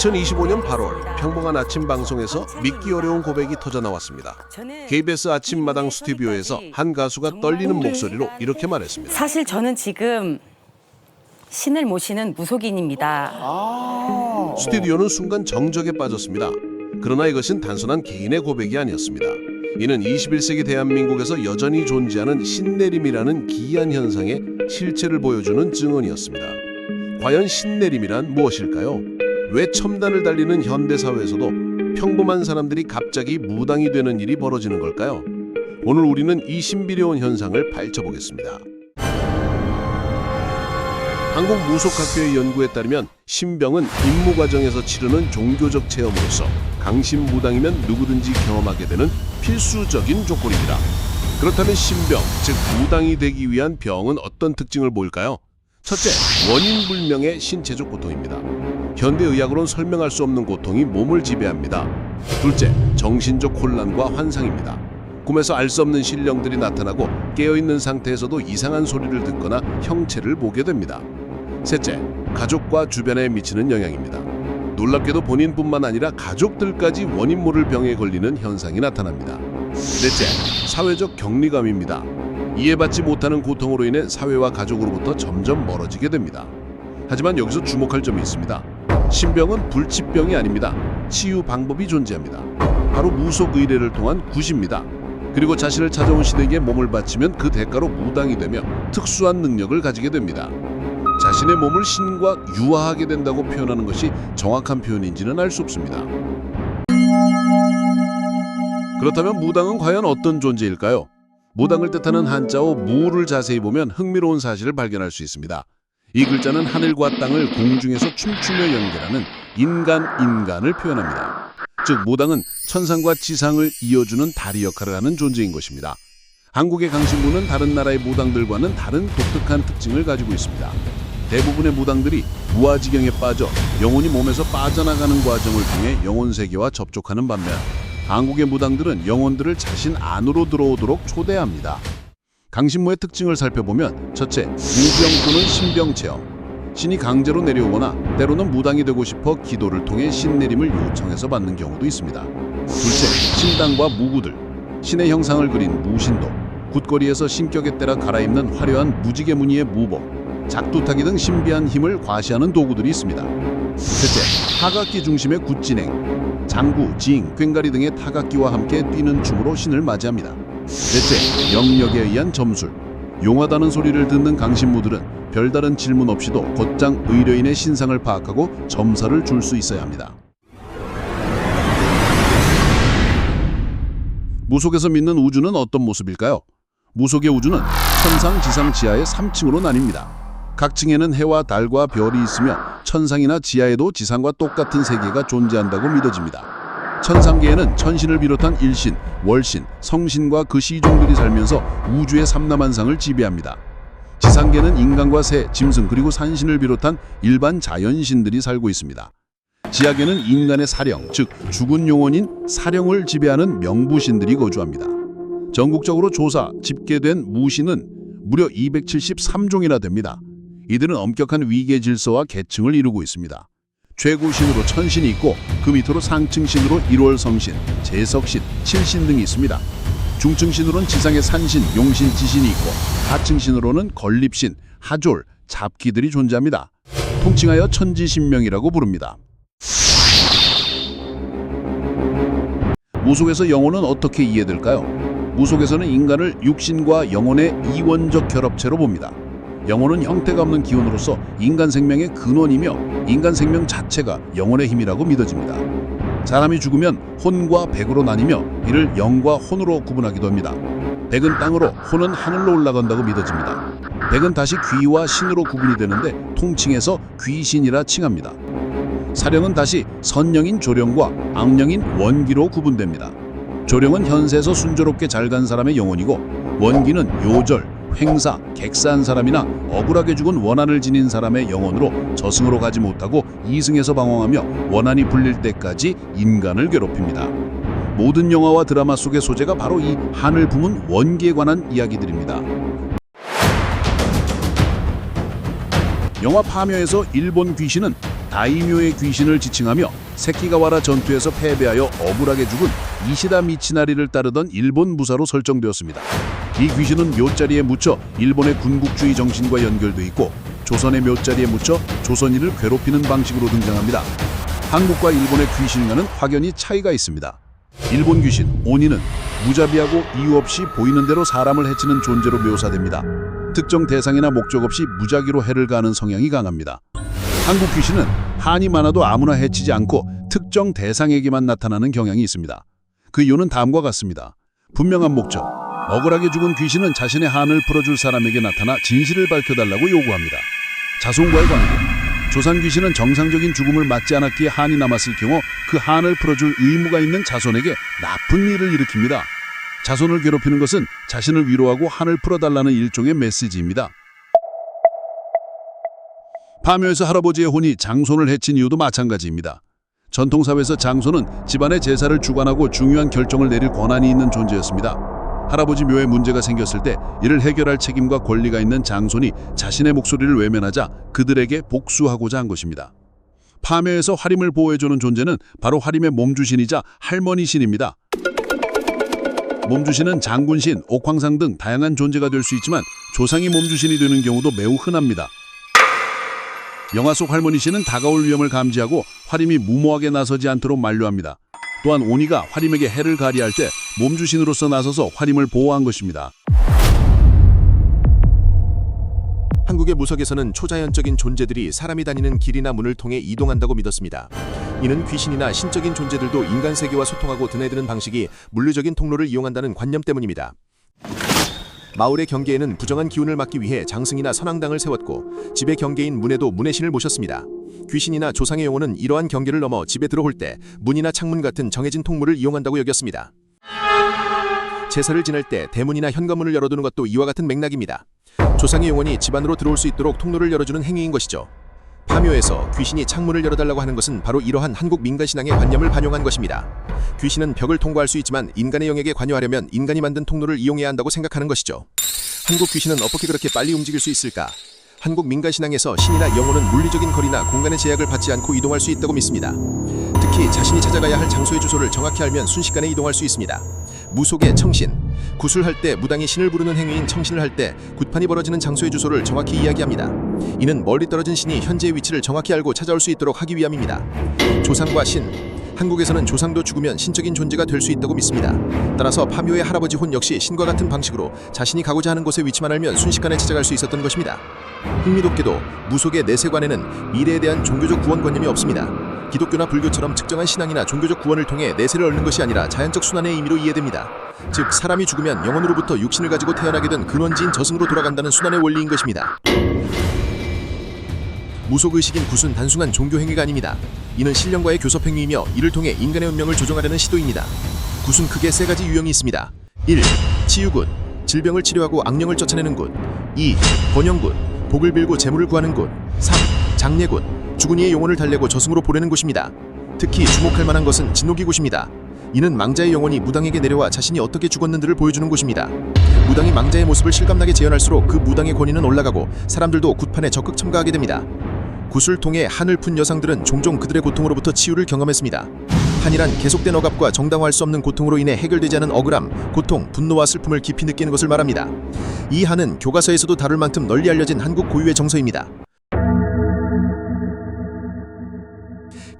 2025년 8월 평범한 아침 방송에서 믿기 어려운 고백이 터져 나왔습니다. KBS 아침마당 스튜디오에서 한 가수가 떨리는 목소리로 이렇게 말했습니다. 사실 저는 지금 신을 모시는 무속인입니다. 스튜디오는 순간 정적에 빠졌습니다. 그러나 이것은 단순한 개인의 고백이 아니었습니다. 이는 21세기 대한민국에서 여전히 존재하는 신내림이라는 기이한 현상의 실체를 보여주는 증언이었습니다. 과연 신내림이란 무엇일까요? 왜 첨단을 달리는 현대 사회에서도 평범한 사람들이 갑자기 무당이 되는 일이 벌어지는 걸까요? 오늘 우리는 이 신비로운 현상을 파헤쳐보겠습니다. 한국 무속학회의 연구에 따르면 신병은 임무 과정에서 치르는 종교적 체험으로서 강신 무당이면 누구든지 경험하게 되는 필수적인 조건입니다. 그렇다면 신병, 즉 무당이 되기 위한 병은 어떤 특징을 보일까요? 첫째, 원인 불명의 신체적 고통입니다. 현대 의학으로는 설명할 수 없는 고통이 몸을 지배합니다. 둘째, 정신적 혼란과 환상입니다. 꿈에서 알 수 없는 신령들이 나타나고 깨어있는 상태에서도 이상한 소리를 듣거나 형체를 보게 됩니다. 셋째, 가족과 주변에 미치는 영향입니다. 놀랍게도 본인뿐만 아니라 가족들까지 원인 모를 병에 걸리는 현상이 나타납니다. 넷째, 사회적 격리감입니다. 이해받지 못하는 고통으로 인해 사회와 가족으로부터 점점 멀어지게 됩니다. 하지만 여기서 주목할 점이 있습니다. 신병은 불치병이 아닙니다. 치유 방법이 존재합니다. 바로 무속 의례를 통한 굿입니다. 그리고 자신을 찾아온 신에게 몸을 바치면 그 대가로 무당이 되며 특수한 능력을 가지게 됩니다. 자신의 몸을 신과 유화하게 된다고 표현하는 것이 정확한 표현인지는 알 수 없습니다. 그렇다면 무당은 과연 어떤 존재일까요? 무당을 뜻하는 한자어 무를 자세히 보면 흥미로운 사실을 발견할 수 있습니다. 이 글자는 하늘과 땅을 공중에서 춤추며 연결하는 인간 인간을 표현합니다. 즉 무당은 천상과 지상을 이어주는 다리 역할을 하는 존재인 것입니다. 한국의 강신부는 다른 나라의 무당들과는 다른 독특한 특징을 가지고 있습니다. 대부분의 무당들이 무아지경에 빠져 영혼이 몸에서 빠져나가는 과정을 통해 영혼 세계와 접촉하는 반면 한국의 무당들은 영혼들을 자신 안으로 들어오도록 초대합니다. 강신무의 특징을 살펴보면 첫째, 무병 또는 신병 체험. 신이 강제로 내려오거나 때로는 무당이 되고 싶어 기도를 통해 신내림을 요청해서 받는 경우도 있습니다. 둘째, 신당과 무구들. 신의 형상을 그린 무신도. 굿거리에서 신격에 따라 갈아입는 화려한 무지개 무늬의 무복. 작두타기 등 신비한 힘을 과시하는 도구들이 있습니다. 셋째, 타각기 중심의 굿진행. 장구, 징, 꽹가리 등의 타각기와 함께 뛰는 춤으로 신을 맞이합니다. 넷째, 영역에 의한 점술. 용하다는 소리를 듣는 강신무들은 별다른 질문 없이도 곧장 의뢰인의 신상을 파악하고 점사를 줄 수 있어야 합니다. 무속에서 믿는 우주는 어떤 모습일까요? 무속의 우주는 천상, 지상, 지하의 3층으로 나뉩니다. 각 층에는 해와 달과 별이 있으며 천상이나 지하에도 지상과 똑같은 세계가 존재한다고 믿어집니다. 천상계에는 천신을 비롯한 일신, 월신, 성신과 그 시종들이 살면서 우주의 삼남한상을 지배합니다. 지상계는 인간과 새, 짐승 그리고 산신을 비롯한 일반 자연신들이 살고 있습니다. 지하계는 인간의 사령, 즉 죽은 영혼인 사령을 지배하는 명부신들이 거주합니다. 전국적으로 조사, 집계된 무신은 무려 273종이나 됩니다. 이들은 엄격한 위계 질서와 계층을 이루고 있습니다. 최고신으로 천신이 있고 그 밑으로 상층신으로 일월성신, 재석신, 칠신 등이 있습니다. 중층신으로는 지상의 산신, 용신, 지신이 있고 하층신으로는 건립신, 하졸, 잡기들이 존재합니다. 통칭하여 천지신명이라고 부릅니다. 무속에서 영혼은 어떻게 이해될까요? 무속에서는 인간을 육신과 영혼의 이원적 결합체로 봅니다. 영혼은 형태가 없는 기운으로서 인간 생명의 근원이며 인간 생명 자체가 영혼의 힘이라고 믿어집니다. 사람이 죽으면 혼과 백으로 나뉘며 이를 영과 혼으로 구분하기도 합니다. 백은 땅으로, 혼은 하늘로 올라간다고 믿어집니다. 백은 다시 귀와 신으로 구분이 되는데 통칭해서 귀신이라 칭합니다. 사령은 다시 선령인 조령과 악령인 원기로 구분됩니다. 조령은 현세에서 순조롭게 잘 간 사람의 영혼이고 원기는 요절, 횡사, 객사한 사람이나 억울하게 죽은 원한을 지닌 사람의 영혼으로 저승으로 가지 못하고 이승에서 방황하며 원한이 불릴 때까지 인간을 괴롭힙니다. 모든 영화와 드라마 속의 소재가 바로 이 하늘 부문 원기에 관한 이야기들입니다. 영화 파묘에서 일본 귀신은 다이묘의 귀신을 지칭하며 세키가와라 전투에서 패배하여 억울하게 죽은 이시다 미치나리를 따르던 일본 무사로 설정되었습니다. 이 귀신은 묘자리에 묻혀 일본의 군국주의 정신과 연결돼 있고 조선의 묘자리에 묻혀 조선인을 괴롭히는 방식으로 등장합니다. 한국과 일본의 귀신과는 확연히 차이가 있습니다. 일본 귀신 오니는 무자비하고 이유 없이 보이는 대로 사람을 해치는 존재로 묘사됩니다. 특정 대상이나 목적 없이 무작위로 해를 가하는 성향이 강합니다. 한국 귀신은 한이 많아도 아무나 해치지 않고 특정 대상에게만 나타나는 경향이 있습니다. 그 이유는 다음과 같습니다. 분명한 목적. 억울하게 죽은 귀신은 자신의 한을 풀어줄 사람에게 나타나 진실을 밝혀달라고 요구합니다. 자손과의 관계. 조상 귀신은 정상적인 죽음을 맞지 않았기에 한이 남았을 경우 그 한을 풀어줄 의무가 있는 자손에게 나쁜 일을 일으킵니다. 자손을 괴롭히는 것은 자신을 위로하고 한을 풀어달라는 일종의 메시지입니다. 파묘에서 할아버지의 혼이 장손을 해친 이유도 마찬가지입니다. 전통사회에서 장손은 집안의 제사를 주관하고 중요한 결정을 내릴 권한이 있는 존재였습니다. 할아버지 묘에 문제가 생겼을 때 이를 해결할 책임과 권리가 있는 장손이 자신의 목소리를 외면하자 그들에게 복수하고자 한 것입니다. 파묘에서 화림을 보호해주는 존재는 바로 화림의 몸주신이자 할머니신입니다. 몸주신은 장군신, 옥황상 등 다양한 존재가 될 수 있지만 조상이 몸주신이 되는 경우도 매우 흔합니다. 영화 속 할머니신은 다가올 위험을 감지하고 화림이 무모하게 나서지 않도록 만류합니다. 또한 오니가 화림에게 해를 가리할 때 몸주신으로서 나서서 화림을 보호한 것입니다. 한국의 무속에서는 초자연적인 존재들이 사람이 다니는 길이나 문을 통해 이동한다고 믿었습니다. 이는 귀신이나 신적인 존재들도 인간 세계와 소통하고 드나드는 방식이 물리적인 통로를 이용한다는 관념 때문입니다. 마을의 경계에는 부정한 기운을 막기 위해 장승이나 선앙당을 세웠고 집의 경계인 문에도 문의 신을 모셨습니다. 귀신이나 조상의 영혼은 이러한 경계를 넘어 집에 들어올 때 문이나 창문 같은 정해진 통로를 이용한다고 여겼습니다. 제사를 지낼 때 대문이나 현관문을 열어두는 것도 이와 같은 맥락입니다. 조상의 영혼이 집 안으로 들어올 수 있도록 통로를 열어주는 행위인 것이죠. 파묘에서 귀신이 창문을 열어달라고 하는 것은 바로 이러한 한국 민간신앙의 관념을 반영한 것입니다. 귀신은 벽을 통과할 수 있지만 인간의 영역에 관여하려면 인간이 만든 통로를 이용해야 한다고 생각하는 것이죠. 한국 귀신은 어떻게 그렇게 빨리 움직일 수 있을까? 한국 민간신앙에서 신이나 영혼은 물리적인 거리나 공간의 제약을 받지 않고 이동할 수 있다고 믿습니다. 특히 자신이 찾아가야 할 장소의 주소를 정확히 알면 순식간에 이동할 수 있습니다. 무속의 청신, 구술할 때 무당이 신을 부르는 행위인 청신을 할 때 굿판이 벌어지는 장소의 주소를 정확히 이야기합니다. 이는 멀리 떨어진 신이 현재의 위치를 정확히 알고 찾아올 수 있도록 하기 위함입니다. 조상과 신, 한국에서는 조상도 죽으면 신적인 존재가 될 수 있다고 믿습니다. 따라서 파묘의 할아버지 혼 역시 신과 같은 방식으로 자신이 가고자 하는 곳의 위치만 알면 순식간에 찾아갈 수 있었던 것입니다. 흥미롭게도 무속의 내세관에는 미래에 대한 종교적 구원관념이 없습니다. 기독교나 불교처럼 특정한 신앙이나 종교적 구원을 통해 내세를 얻는 것이 아니라 자연적 순환의 의미로 이해됩니다. 즉 사람이 죽으면 영혼으로부터 육신을 가지고 태어나게 된 근원지인 저승으로 돌아간다는 순환의 원리인 것입니다. 무속의식인 굿은 단순한 종교 행위가 아닙니다. 이는 신령과의 교섭 행위이며 이를 통해 인간의 운명을 조종하려는 시도입니다. 굿은 크게 세 가지 유형이 있습니다. 1. 치유굿 질병을 치료하고 악령을 쫓아내는 굿 2. 번영굿 복을 빌고 재물을 구하는 굿 3. 장례굿 죽은 이의 영혼을 달래고 저승으로 보내는 곳입니다. 특히 주목할 만한 것은 진노기 굿입니다. 이는 망자의 영혼이 무당에게 내려와 자신이 어떻게 죽었는지를 보여주는 곳입니다. 무당이 망자의 모습을 실감나게 재현할수록 그 무당의 권위는 올라가고 사람들도 굿판에 적극 참가하게 됩니다. 굿을 통해 한을 푼 여성들은 종종 그들의 고통으로부터 치유를 경험했습니다. 한이란 계속된 억압과 정당화할 수 없는 고통으로 인해 해결되지 않은 억울함, 고통, 분노와 슬픔을 깊이 느끼는 것을 말합니다. 이 한은 교과서에서도 다룰 만큼 널리 알려진 한국 고유의 정서입니다.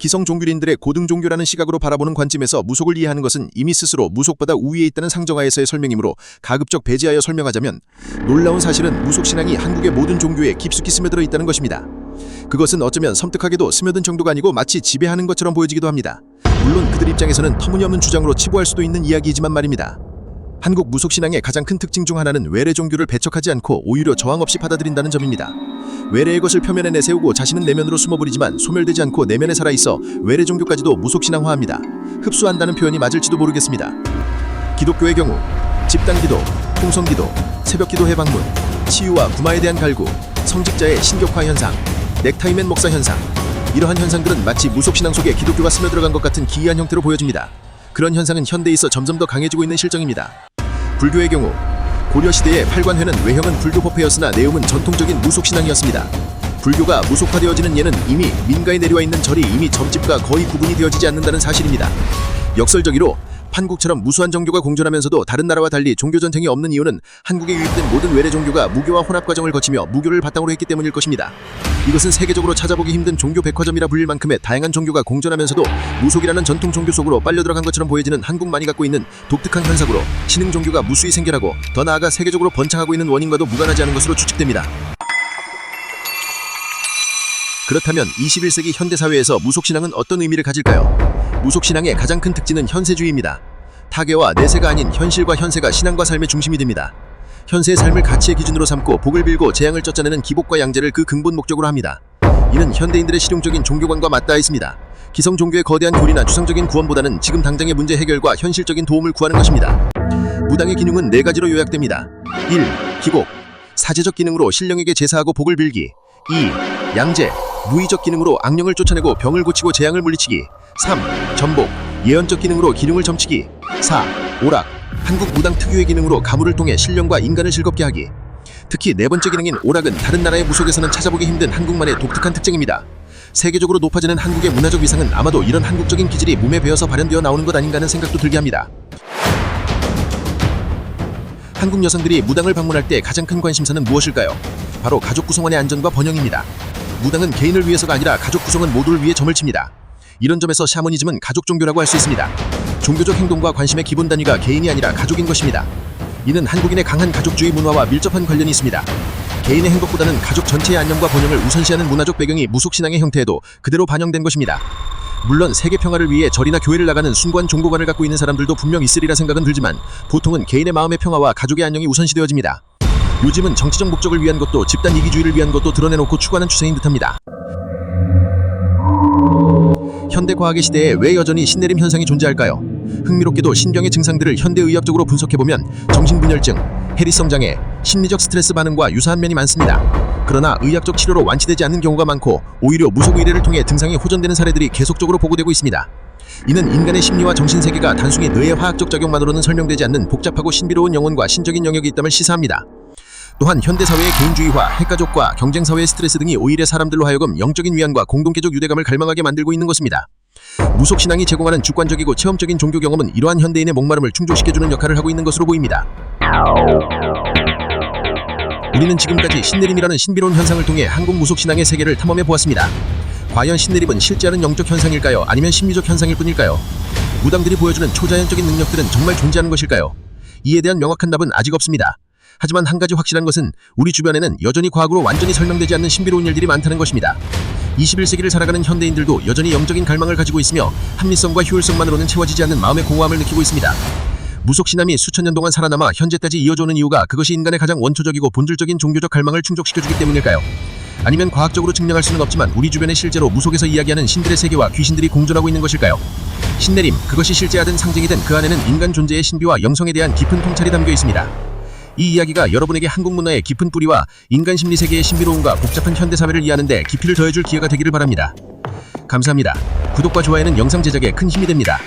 기성 종교인들의 고등 종교라는 시각으로 바라보는 관점에서 무속을 이해하는 것은 이미 스스로 무속보다 우위에 있다는 상정하에서의 설명이므로 가급적 배제하여 설명하자면 놀라운 사실은 무속 신앙이 한국의 모든 종교에 깊숙이 스며들어 있다는 것입니다. 그것은 어쩌면 섬뜩하게도 스며든 정도가 아니고 마치 지배하는 것처럼 보여지기도 합니다. 물론 그들 입장에서는 터무니없는 주장으로 치부할 수도 있는 이야기이지만 말입니다. 한국 무속 신앙의 가장 큰 특징 중 하나는 외래 종교를 배척하지 않고 오히려 저항 없이 받아들인다는 점입니다. 외래의 것을 표면에 내세우고 자신은 내면으로 숨어버리지만 소멸되지 않고 내면에 살아있어 외래 종교까지도 무속 신앙화합니다. 흡수한다는 표현이 맞을지도 모르겠습니다. 기독교의 경우 집단기도, 통성기도, 새벽기도 해방문, 치유와 구마에 대한 갈구, 성직자의 신격화 현상, 넥타이맨 목사 현상 이러한 현상들은 마치 무속 신앙 속에 기독교가 스며들어간 것 같은 기이한 형태로 보여집니다. 그런 현상은 현대에 있어 점점 더 강해지고 있는 실정입니다. 불교의 경우 고려 시대의 팔관회는 외형은 불교 법회였으나 내용은 전통적인 무속 신앙이었습니다. 불교가 무속화되어지는 예는 이미 민가에 내려와 있는 절이 이미 점집과 거의 구분이 되어지지 않는다는 사실입니다. 역설적으로 판국처럼 무수한 종교가 공존하면서도 다른 나라와 달리 종교 전쟁이 없는 이유는 한국에 유입된 모든 외래 종교가 무교와 혼합 과정을 거치며 무교를 바탕으로 했기 때문일 것입니다. 이것은 세계적으로 찾아보기 힘든 종교 백화점이라 불릴 만큼의 다양한 종교가 공존하면서도 무속이라는 전통 종교 속으로 빨려 들어간 것처럼 보여지는 한국만이 갖고 있는 독특한 현상으로 신흥 종교가 무수히 생겨나고 더 나아가 세계적으로 번창하고 있는 원인과도 무관하지 않은 것으로 추측됩니다. 그렇다면 21세기 현대 사회에서 무속 신앙은 어떤 의미를 가질까요? 무속 신앙의 가장 큰 특징은 현세주의입니다. 타계와 내세가 아닌 현실과 현세가 신앙과 삶의 중심이 됩니다. 현세의 삶을 가치의 기준으로 삼고 복을 빌고 재앙을 쫓아내는 기복과 양재를 그 근본 목적으로 합니다. 이는 현대인들의 실용적인 종교관과 맞닿아 있습니다. 기성 종교의 거대한 교리나 추상적인 구원보다는 지금 당장의 문제 해결과 현실적인 도움을 구하는 것입니다. 무당의 기능은 네 가지로 요약됩니다. 1. 기복 사제적 기능으로 신령에게 제사하고 복을 빌기 2. 양재 무의적 기능으로 악령을 쫓아내고 병을 고치고 재앙을 물리치기 3. 전복 예언적 기능으로 기능을 점치기 4. 오락 한국 무당 특유의 기능으로 가물을 통해 신령과 인간을 즐겁게 하기 특히 네 번째 기능인 오락은 다른 나라의 무속에서는 찾아보기 힘든 한국만의 독특한 특징입니다. 세계적으로 높아지는 한국의 문화적 위상은 아마도 이런 한국적인 기질이 몸에 배어서 발현되어 나오는 것 아닌가 하는 생각도 들게 합니다. 한국 여성들이 무당을 방문할 때 가장 큰 관심사는 무엇일까요? 바로 가족 구성원의 안전과 번영입니다. 무당은 개인을 위해서가 아니라 가족 구성원 모두를 위해 점을 칩니다. 이런 점에서 샤머니즘은 가족 종교라고 할 수 있습니다. 종교적 행동과 관심의 기본 단위가 개인이 아니라 가족인 것입니다. 이는 한국인의 강한 가족주의 문화와 밀접한 관련이 있습니다. 개인의 행복보다는 가족 전체의 안녕과 번영을 우선시하는 문화적 배경이 무속신앙의 형태에도 그대로 반영된 것입니다. 물론 세계 평화를 위해 절이나 교회를 나가는 숭고한 종교관을 갖고 있는 사람들도 분명 있으리라 생각은 들지만 보통은 개인의 마음의 평화와 가족의 안녕이 우선시되어집니다. 요즘은 정치적 목적을 위한 것도 집단 이기주의를 위한 것도 드러내놓고 추구하는 추세인 듯합니다. 현대 과학의 시대에 왜 여전히 신내림 현상이 존재할까요? 흥미롭게도 신병의 증상들을 현대의학적으로 분석해보면 정신분열증, 해리성 장애, 심리적 스트레스 반응과 유사한 면이 많습니다. 그러나 의학적 치료로 완치되지 않는 경우가 많고 오히려 무속 의례를 통해 증상이 호전되는 사례들이 계속적으로 보고되고 있습니다. 이는 인간의 심리와 정신 세계가 단순히 뇌의 화학적 작용만으로는 설명되지 않는 복잡하고 신비로운 영혼과 신적인 영역이 있다을 시사합니다. 또한 현대 사회의 개인주의화, 핵가족과 경쟁 사회의 스트레스 등이 오히려 사람들로 하여금 영적인 위안과 공동체적 유대감을 갈망하게 만들고 있는 것입니다. 무속 신앙이 제공하는 주관적이고 체험적인 종교 경험은 이러한 현대인의 목마름을 충족시켜주는 역할을 하고 있는 것으로 보입니다. 우리는 지금까지 신내림이라는 신비로운 현상을 통해 한국 무속 신앙의 세계를 탐험해 보았습니다. 과연 신내림은 실제하는 영적 현상일까요? 아니면 심리적 현상일 뿐일까요? 무당들이 보여주는 초자연적인 능력들은 정말 존재하는 것일까요? 이에 대한 명확한 답은 아직 없습니다. 하지만 한 가지 확실한 것은 우리 주변에는 여전히 과학으로 완전히 설명되지 않는 신비로운 일들이 많다는 것입니다. 21세기를 살아가는 현대인들도 여전히 영적인 갈망을 가지고 있으며 합리성과 효율성만으로는 채워지지 않는 마음의 공허함을 느끼고 있습니다. 무속 신함이 수천 년 동안 살아남아 현재까지 이어져오는 이유가 그것이 인간의 가장 원초적이고 본질적인 종교적 갈망을 충족시켜주기 때문일까요? 아니면 과학적으로 증명할 수는 없지만 우리 주변에 실제로 무속에서 이야기하는 신들의 세계와 귀신들이 공존하고 있는 것일까요? 신내림, 그것이 실제하든 상징이든 그 안에는 인간 존재의 신비와 영성에 대한 깊은 통찰이 담겨 있습니다. 이 이야기가 여러분에게 한국 문화의 깊은 뿌리와 인간 심리 세계의 신비로움과 복잡한 현대 사회를 이해하는 데 깊이를 더해줄 기회가 되기를 바랍니다. 감사합니다. 구독과 좋아요는 영상 제작에 큰 힘이 됩니다.